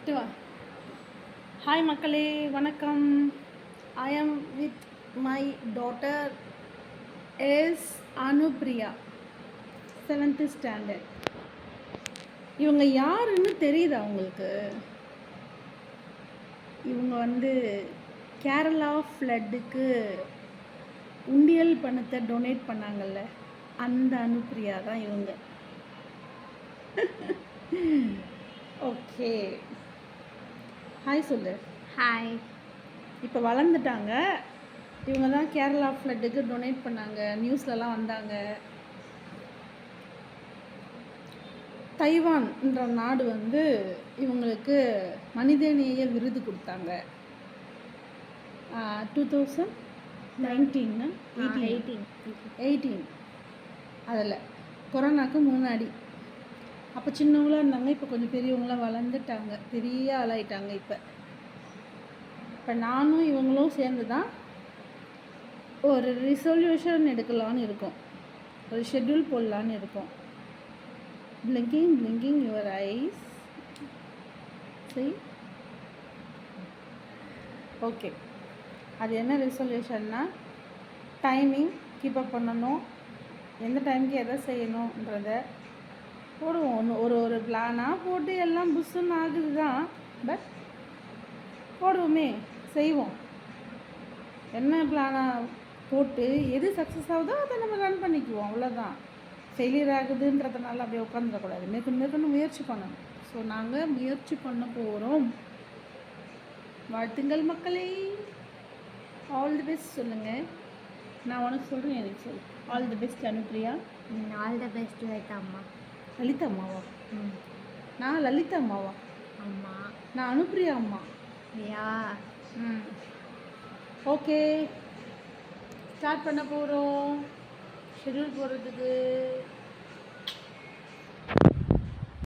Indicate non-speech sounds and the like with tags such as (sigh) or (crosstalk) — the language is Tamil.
இட்டு வா. ஹாய் மக்களே வணக்கம். I am with my daughter S Anupriya seventh standard இவங்க யாருன்னு தெரியுதா அவங்களுக்கு இவங்க வந்து கேரளா ஃப்ளட்டுக்கு உண்டியல் பணத்தை டொனேட் பண்ணாங்கல்ல அந்த அனுப்ரியா தான் இவங்க. (laughs) ஓகே ஹாய் சொல்லு. ஹாய் இப்போ வளர்ந்துட்டாங்க. இவங்க தான் கேரளா ஃப்ளட்டுக்கு டொனேட் பண்ணாங்க. நியூஸ்லலாம் வந்தாங்க. தைவான்ன்ற நாடு வந்து இவங்களுக்கு மனிதநேய விருது கொடுத்தாங்க. Two thousand nineteen eighteen eighteen அதில் கொரோனாக்கு முன்னாடி. அப்போ சின்னவங்களாக இருந்தாங்க இப்போ கொஞ்சம் பெரியவங்களாம் வளர்ந்துட்டாங்க. பெரிய ஆளாயிட்டாங்க இப்போ. இப்போ நானும் இவங்களும் சேர்ந்து தான் ஒரு ரிசொல்யூஷன் எடுக்கலான்னு இருக்கோம். ஒரு ஷெட்யூல் போடலான்னு இருக்கோம். பிளிங்கிங் பிளிங்கிங் யுவர் ஐஸ் சரி ஓகே அது என்ன ரிசொல்யூஷன்னா டைமிங் கீப் அப் பண்ணணும். எந்த டைமுக்கு எதை செய்யணுன்றத போடுவோம். ஒன்று ஒரு ஒரு பிளானாக போட்டு எல்லாம் புஷ்ஷுன்னு ஆகுது தான் பட் போடுவோமே செய்வோம். என்ன பிளானாக போட்டு எது சக்ஸஸ் ஆகுதோ அதை நம்ம ரன் பண்ணிக்குவோம். அவ்வளோதான் ஃபெயிலியர் ஆகுதுன்றதுனால அப்படியே உட்காந்துடக்கூடாது மேற்கொண்டு மேற்கொண்டு முயற்சி பண்ணணும். ஸோ நாங்கள் முயற்சி பண்ண போகிறோம் வாழ்த்துங்கள் மக்களே. ஆல் தி பெஸ்ட் சொல்லுங்கள் நான் உனக்கு சொல்கிறேன் எனக்கு சொல்லு. All the best Anupriya all the best like அம்மா. லலிதா அம்மாவா? ம். நான் லலிதா அம்மாவா? அம்மா. நான் அனுப்பிரியா அம்மா. யா ம். ஓகே. ஸ்டார்ட் பண்ண போகிறோம் ஷெட்யூல் போடுறதுக்கு.